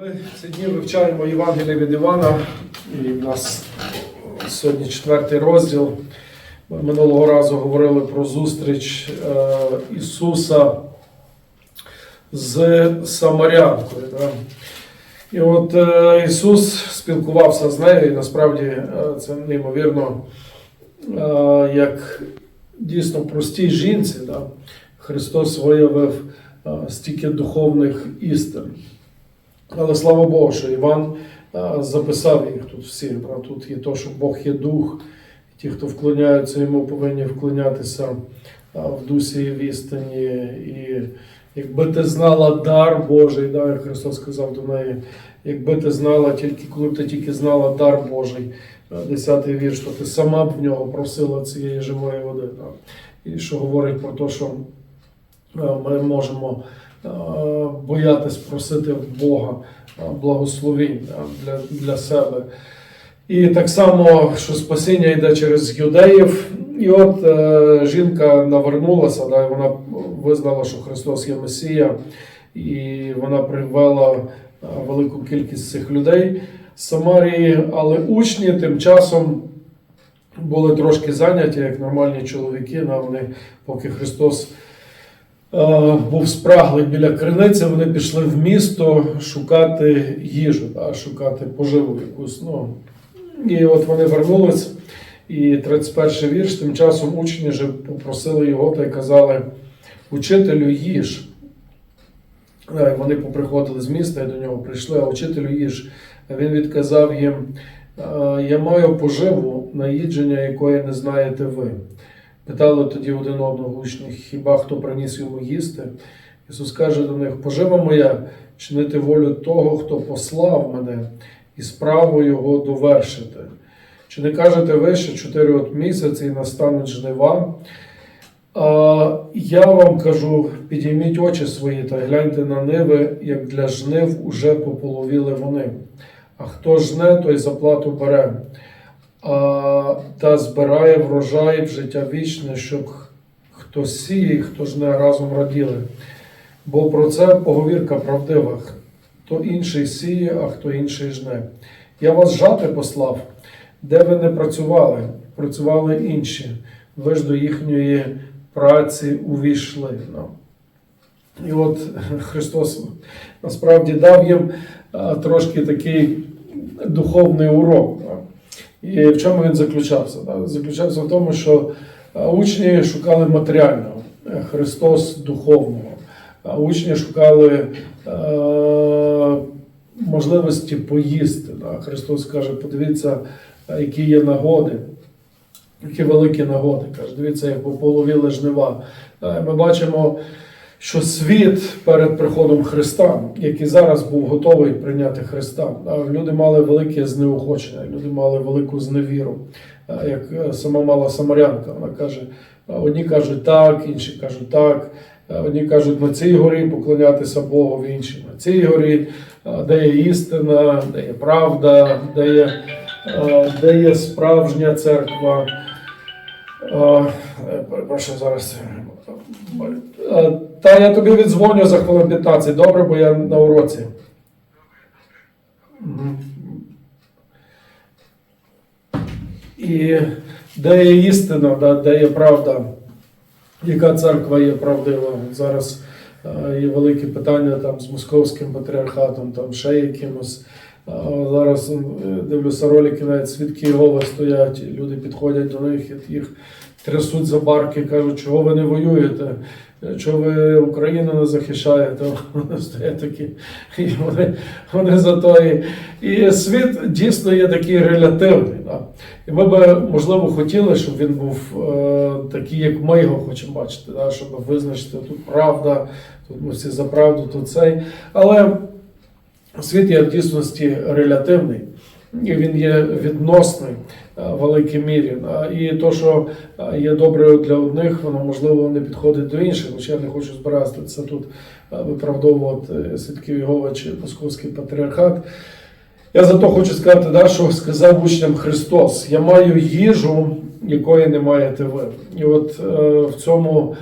Ми ці дні вивчаємо Євангеліє від Івана, і в нас сьогодні четвертий розділ. Ми минулого разу говорили про зустріч е, Ісуса з Самарянкою. І от е, Ісус спілкувався з нею, і насправді е, це неймовірно, як дійсно простій жінці. Христос виявив стільки духовних істин. Але слава Богу, що Іван е, записав їх тут всі. Правда, Тут є то, що Бог є дух, і ті, хто вклоняються йому, повинні вклонятися е, в дусі і в істині. І якби ти знала дар Божий, да, як Христос сказав до неї, якби ти знала, тільки коли б ти тільки знала дар Божий, е, десятий вірш, то ти сама б в нього просила цієї живої води. Да. І що говорить про те, що е, ми можемо е, боятись просити Бога е, благословінь для, для себе. І так само, що спасіння йде через юдеїв. І от е, жінка навернулася, да, вона визнала, що Христос є Месія, і вона привела е, велику кількість цих людей з Самарії, але учні тим часом були трошки зайняті, як нормальні чоловіки. Вони, поки Христос е, був спраглий біля криниці, вони пішли в місто шукати їжу, да, шукати поживу якусь. Ну, і от вони вернулись, і 31 вірш, тим часом учні вже попросили його та й казали: Учителю їж. Е, Вони поприходили з міста і до нього прийшли, а учителю їж. Він відказав їм: «Е, Я маю поживу, наїдження якої не знаєте ви. Питали тоді один одного учні, хіба хто приніс йому їсти? Ісус каже до них: Пожива моя, чинити волю того, хто послав мене, і справу його довершити. Чи не кажете ви, що чотири от місяці і настануть жнива? А, я вам кажу, підійміть очі свої та гляньте на ниви, як для жнив уже пополовіли вони. А хто жне, той заплату бере, та збирає врожай в життя вічне, щоб хто сіє, хто жне разом раділи. Бо про це поговірка правдива. Хто інший сіє, а хто інший жне. Я вас жати послав, де ви не працювали, працювали інші. Ви ж до їхньої праці увійшли. І от Христос насправді дав їм трошки такий духовний урок. І в чому він заключався? Заключався в тому, що учні шукали матеріального, е, Христос духовного. А учні шукали е, можливості поїсти. Христос каже: подивіться, е, які є нагоди, які великі нагоди. Каже, дивіться, як пополовіли жнива. Е, Ми бачимо, що світ перед приходом Христа, який зараз був готовий прийняти Христа, люди мали велике знеохочення, люди мали велику зневіру. Е, Як е, сама мала Самарянка, вона каже: е, одні кажуть так, інші кажуть так. Е, Одні кажуть, на цій горі поклонятися Богу, інші на цій горі, е, де є істина, де є правда, де є, е, де є справжня церква. Е, е, Перепрошую зараз. Е, Та я тобі віддзвоню за хвилин 15, добре, бо я на уроці. І де є істина, де є правда, яка церква є правдива. Зараз е, є великі питання там з московським патріархатом, там ще якимось. Е, Зараз дивлюся ролики, навіть свідки Єгови стоять, люди підходять до них, їх трясуть за барки, кажуть, чого ви не воюєте, чого ви Україну не захищаєте. Вони стоять такі, і вони, вони за то. І, і світ дійсно є такий релятивний. Да? І ми би, можливо, хотіли, щоб він був е, такий, як ми його хочемо бачити, да? щоб визначити тут правда, тут ми всі за правду, тут цей. Але світ є в дійсності релятивний. Він є відносний е, в великій мірі. І то, що е, є добре для одних, воно можливо не підходить до інших. Хоча я не хочу збиратися тут е, виправдовувати свідків Єгови чи Московський патріархат. Я зато хочу сказати, да, що сказав учням Христос: я маю їжу, якої не маєте ви. І от е, в цьому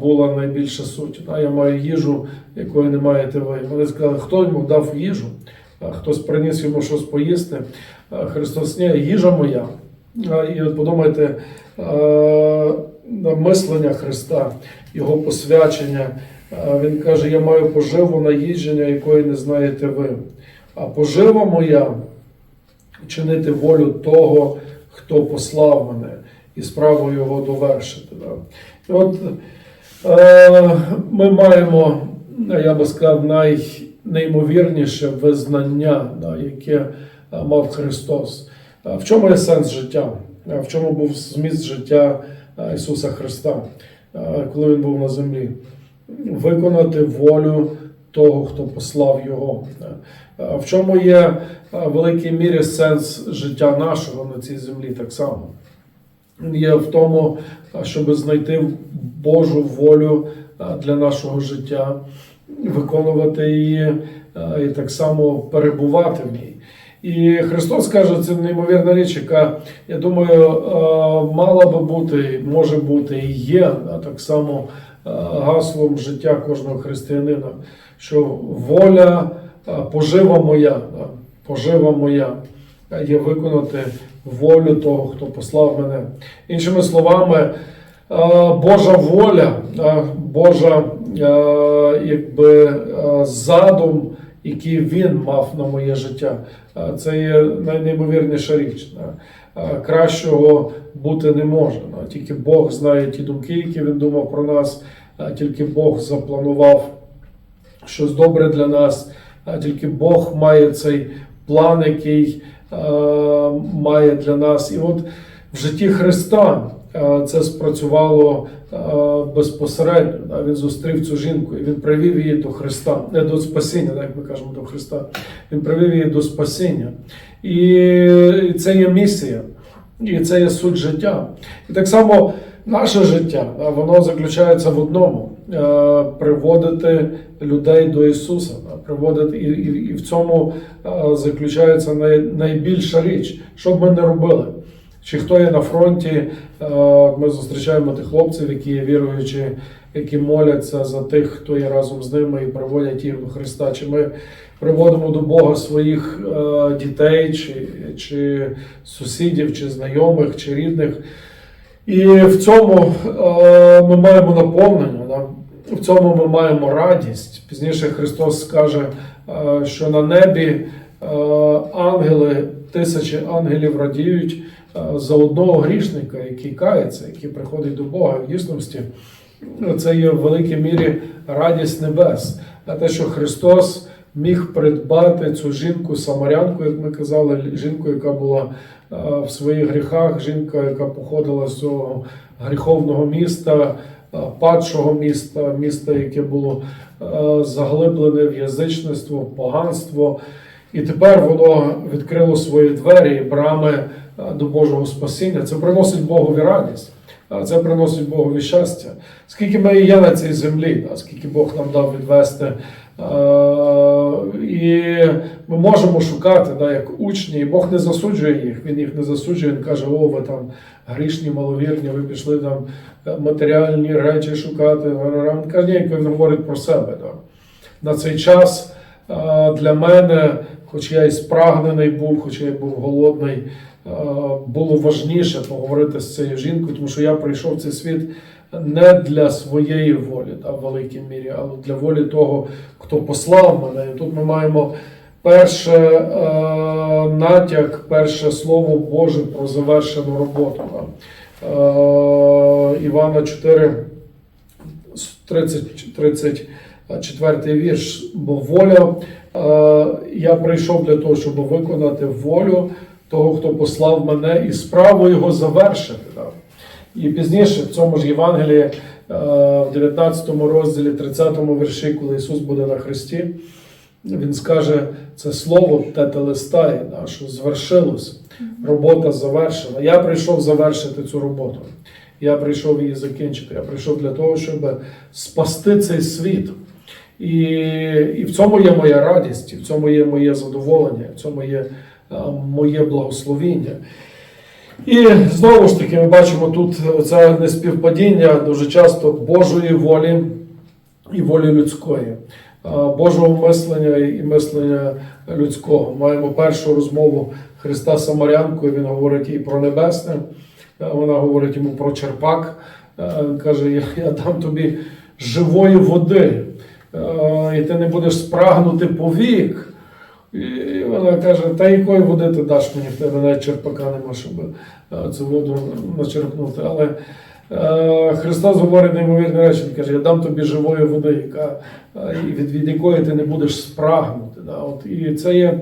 була найбільша суть. Я маю їжу, якої не маєте ви. Вони сказали, хто йому дав їжу, хтось приніс йому щось поїсти. Христос, ні, їжа моя. І от подумайте, на мислення Христа, Його посвячення. Він каже: Я маю поживу наїдження, якої не знаєте ви. А пожива моя чинити волю того, хто послав мене, і справу його довершити. І от е, ми маємо, я би сказав, найнеймовірніше визнання, да, яке е, мав Христос. В чому є сенс життя? В чому був зміст життя е, Ісуса Христа, е, коли Він був на землі? Виконати волю того, хто послав Його. В чому є в великій мірі сенс життя нашого на цій землі так само? Є в тому, щоб знайти Божу волю для нашого життя, виконувати її і так само перебувати в ній. І Христос каже, це неймовірна річ, яка, я думаю, мала би бути, може бути і є а так само гаслом життя кожного християнина, що воля, пожива моя, пожива моя є виконати волю того, хто послав мене. Іншими словами, Божа воля, Божа е, якби, е, задум, який він мав на моє життя. Е, Це є найнеймовірніша річ. Е, Кращого бути не може. Тільки Бог знає ті думки, які він думав про нас, Е, тільки Бог запланував щось добре для нас, Е, тільки Бог має цей план, який е, має для нас. І от в житті Христа е, це спрацювало е, безпосередньо. Він зустрів цю жінку і він привів її до Христа, не до спасіння, як ми кажемо до Христа. Він привів її до спасіння. І це є місія, і це є суть життя. І так само наше життя, воно заключається в одному: е, приводити людей до Ісуса, приводити, і, в цьому заключається най, найбільша річ, що б ми не робили. Чи хто є на фронті, е, ми зустрічаємо тих хлопців, які є віруючі, які моляться за тих, хто є разом з ними і приводять їх до Христа. Чи ми приводимо до Бога своїх е, дітей, чи, чи сусідів, чи знайомих, чи рідних. І в цьому е, ми маємо наповнення, в цьому ми маємо радість. Пізніше Христос скаже, що на небі ангели, тисячі ангелів радіють за одного грішника, який кається, який приходить до Бога. В дійсності це є в великій мірі радість небес. А те, що Христос міг придбати цю жінку самарянку, як ми казали, жінку, яка була в своїх гріхах, жінка, яка походила з цього гріховного міста, падшого міста, міста, яке було заглиблене в язичництво, в поганство. І тепер воно відкрило свої двері і брами до Божого спасіння. Це приносить Богові радість. Це приносить Богові щастя. Скільки ми є на цій землі, скільки Бог нам дав відвести. Е, І ми можемо шукати, як учні, і Бог не засуджує їх, Він їх не засуджує, Він каже, о, ви там грішні, маловірні, ви пішли там е, матеріальні речі шукати. Він каже, ні, він говорить про себе. На цей час е, для мене, хоч я і спрагнений був, хоч я і був голодний, е, було важніше поговорити з цією жінкою, тому що я прийшов в цей світ не для своєї волі, та, в великій мірі, але для волі того, хто послав мене. І тут ми маємо перше е, натяк, перше слово Боже про завершену роботу. да. Е, Івана 4, 30, 34 вірш. Бо воля, е, я прийшов для того, щоб виконати волю того, хто послав мене, і справу його завершити. да. І пізніше в цьому ж Євангелії, е, в 19 розділі, 30 вірші, коли Ісус буде на Христі, Він скаже це слово тетелестай, да, що звершилось, робота завершена. Я прийшов завершити цю роботу. Я прийшов її закінчити. Я прийшов для того, щоб спасти цей світ. І, і в цьому є моя радість, і в цьому є моє задоволення, в цьому є моє благословіння. І знову ж таки, ми бачимо тут це неспівпадіння дуже часто Божої волі і волі людської, Божого мислення і мислення людського. Маємо першу розмову Христа Самарянкою, він говорить їй про небесне, вона говорить йому про черпак. Каже: я дам тобі живої води, і ти не будеш спрагнути повік. І вона каже, та якої води ти даш мені, в тебе навіть черпака нема, щоб е, цю воду начерпнути. Але е, Христос говорить неймовірні речі, Він каже, я дам тобі живої води, яка, е, від, від якої ти не будеш спрагнути. Да? От, і це є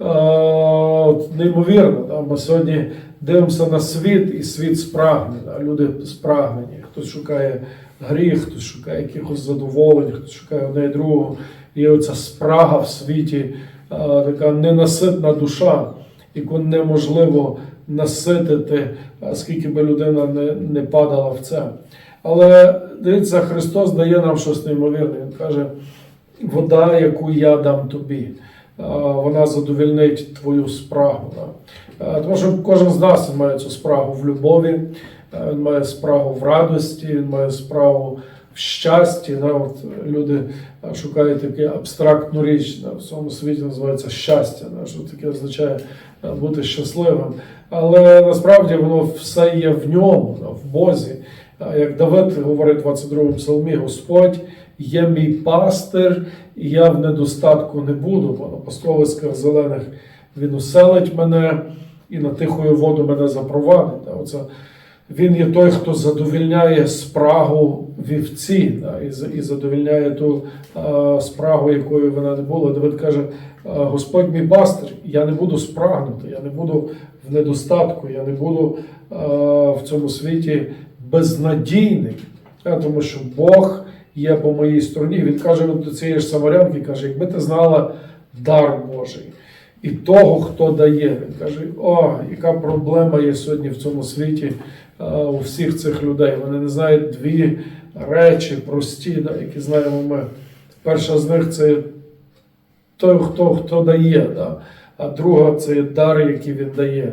е, от, неймовірно. Да? Ми сьогодні дивимося на світ, і світ спрагне. Да? Люди спрагнені. Хтось шукає гріх, хтось шукає якихось задоволень, хтось шукає одне і другого. Є оця спрага в світі, така ненаситна душа, яку неможливо наситити, скільки би людина не, не падала в це. Але дивіться, Христос дає нам щось неймовірне. Він каже: вода, яку я дам тобі, вона задовільнить твою спрагу. Тому що кожен з нас має цю спрагу в любові, він має спрагу в радості, він має спрагу в щасті. Да? От люди шукають таку абстрактну річ, да? в цьому світі називається щастя, да? що таке означає бути щасливим. Але насправді воно все є в ньому, да? в Бозі. Як Давид говорить в 22-му псалмі, Господь є мій пастир, і я в недостатку не буду, бо на пастовиськах зелених він уселить мене і на тихою воду мене запровадить. Да? Оце він є той, хто задовільняє спрагу вівці, да, і, і задовільняє ту а, спрагу, якою вона не була. Давид каже: Господь мій пастир, я не буду спрагнути, я не буду в недостатку, я не буду а, в цьому світі безнадійний, а, тому що Бог є по моїй стороні. Він каже до цієї ж самарянки, каже, якби ти знала дар Божий і того, хто дає. Він каже: о, яка проблема є сьогодні в цьому світі у всіх цих людей. Вони не знають дві речі прості, які знаємо ми. Перша з них це той, хто, хто дає, да, а друга це дар, який він дає.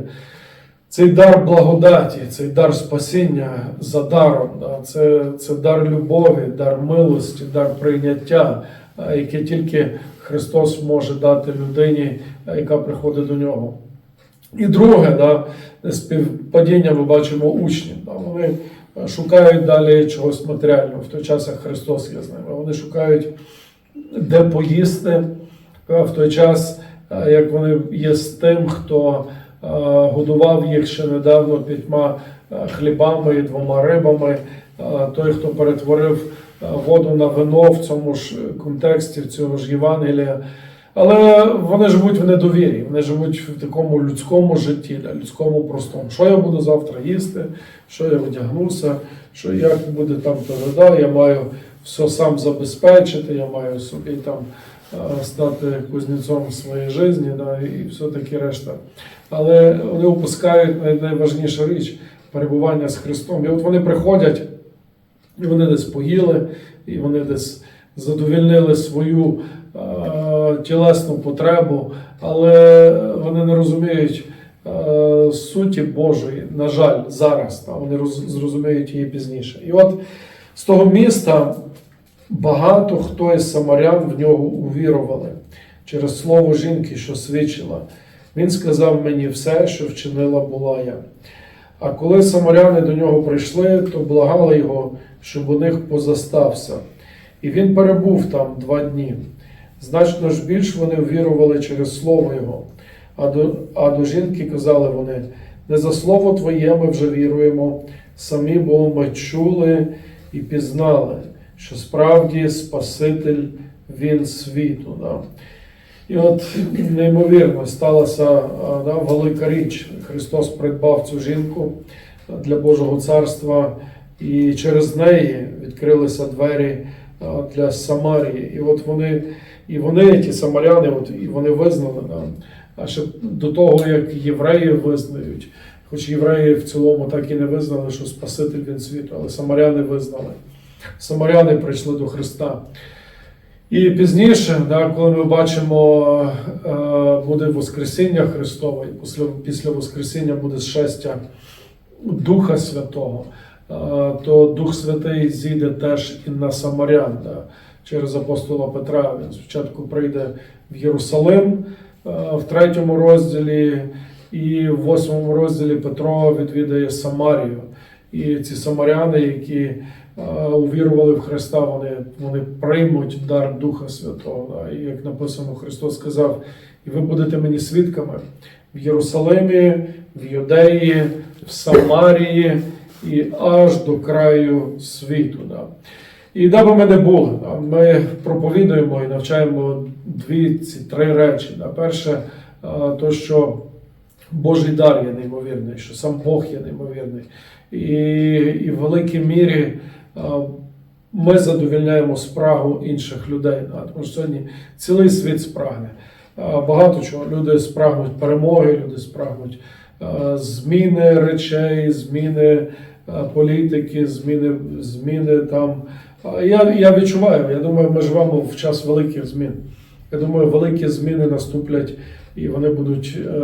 Цей дар благодаті, цей дар спасіння за даром, да, це, це дар любові, дар милості, дар прийняття, яке тільки Христос може дати людині, яка приходить до нього. І друге, да, співпадіння ми бачимо учнів. Да, вони е, шукають далі чогось матеріального. В той час, як Христос є з ними. Вони шукають, де поїсти, в той час, е, як вони є з тим, хто е, годував їх ще недавно п'ятьма хлібами і двома рибами, той, хто перетворив воду на вино в цьому ж контексті в цього ж Євангелія. Але вони живуть в недовірі, вони живуть в такому людському житті, людському простому. Що я буду завтра їсти, що я одягнуся, що як буде там вода, я маю все сам забезпечити, я маю собі там стати кузнецом своєї житті, да, і все таке решта. Але вони опускають най- найважнішу річ перебування з Христом. І от вони приходять, і вони десь поїли, і вони десь задовільнили свою тілесну потребу, але вони не розуміють е, суті Божої, на жаль, зараз. Та, вони роз, зрозуміють її пізніше. І от з того міста багато хто із самарян в нього увірували через слово жінки, що свідчила. Він сказав мені все, що вчинила була я. А коли самаряни до нього прийшли, то благали його, щоб у них позастався. І він перебув там два дні. Значно ж більш вони ввірували через слово Його. А до, а до жінки казали вони: не за слово Твоє ми вже віруємо, самі бо ми чули і пізнали, що справді Спаситель Він світу. Да? І от неймовірно сталася да, велика річ. Христос придбав цю жінку для Божого царства, і через неї відкрилися двері для Самарії. І от вони, і вони, ті самаряни, от, і вони визнали да, а ще до того, як євреї визнають. Хоч євреї в цілому так і не визнали, що Спаситель він світу, але самаряни визнали. Самаряни прийшли до Христа. І пізніше, да, коли ми бачимо, е, буде Воскресіння Христове, і після, після Воскресіння буде щастя Духа Святого, е, то Дух Святий зійде теж і на Самарян да, через апостола Петра. Він спочатку прийде в Єрусалим е, в третьому розділі, і в восьмому розділі Петро відвідає Самарію. І ці самаряни, які е, увірували в Христа, вони, вони приймуть дар Духа Святого. І як написано, Христос сказав: і ви будете мені свідками в Єрусалимі, в Юдеї, в Самарії і аж до краю світу. Да. І де би ми не да, ми проповідуємо і навчаємо дві ці три речі. Да. Перше, то, що Божий дар є неймовірний, що сам Бог є неймовірний. І, і в великій мірі ми задовільняємо спрагу інших людей. да, Тому що сьогодні цілий світ спрагне. Багато чого. Люди спрагнуть перемоги, люди спрагнуть зміни речей, зміни політики, зміни, зміни там. Я, я відчуваю, я думаю, ми живемо в час великих змін. Я думаю, великі зміни наступлять і вони будуть, е,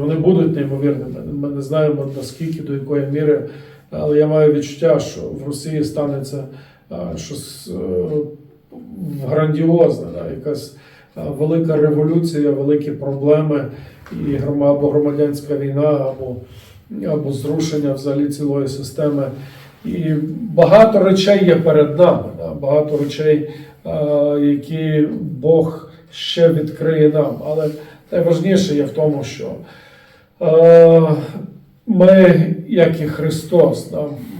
вони будуть неймовірними. Ми не знаємо наскільки, до якої міри, але я маю відчуття, що в Росії станеться е, щось е, грандіозне, якась велика революція, великі проблеми, і або громадянська війна, або, або зрушення взагалі цілої системи. І багато речей є перед нами, багато речей, е, які Бог ще відкриє нам. Але найважніше є в тому, що е, ми, як і Христос,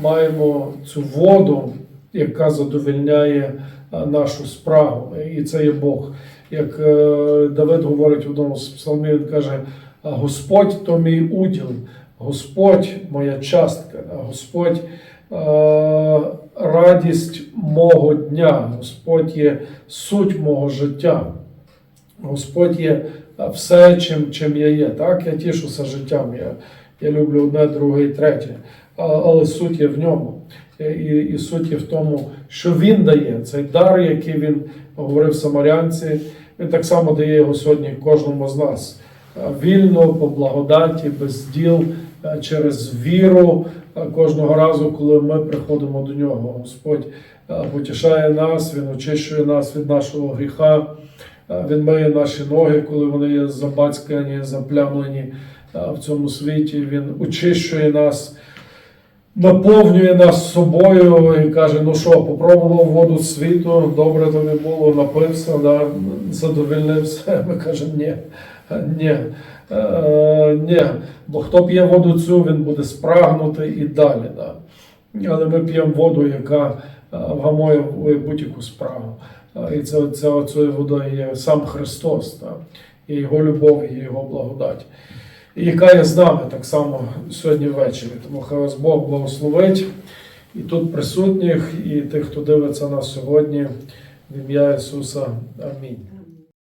маємо цю воду, яка задовільняє е, нашу спрагу, і це є Бог. Як Давид говорить в одному з псалмів, він каже: Господь то мій уділ, Господь моя частка, Господь радість мого дня, Господь є суть мого життя. Господь є е, все, чим, чим я є. Так, я тішуся життям. Я, я люблю одне, друге і третє. Але суть є в ньому. Е, І, і суть є в тому, що він дає цей дар, який він говорив самарянці. Він так само дає його сьогодні кожному з нас. Е, Вільно, по благодаті, без діл, е, через віру. Кожного разу, коли ми приходимо до нього, Господь е, потішає нас, Він очищує нас від нашого гріха. Е, Він миє наші ноги, коли вони є забацькані, заплямлені е, в цьому світі. Він очищує нас, наповнює нас собою і каже: ну що, попробував воду світу, добре тобі було, напився, да, задовольнився. Ми кажемо, ні, е, ні. Е, ні, бо хто п'є воду цю, він буде спрагнути і далі. Да. Але ми п'ємо воду, яка е, вгамує будь-яку спрагу. І це, це оцею водою є сам Христос, так? і Його любов, і Його благодать, яка є з нами так само сьогодні ввечері. Тому хай вас Бог благословить і тут присутніх, і тих, хто дивиться нас сьогодні, в ім'я Ісуса. Амінь.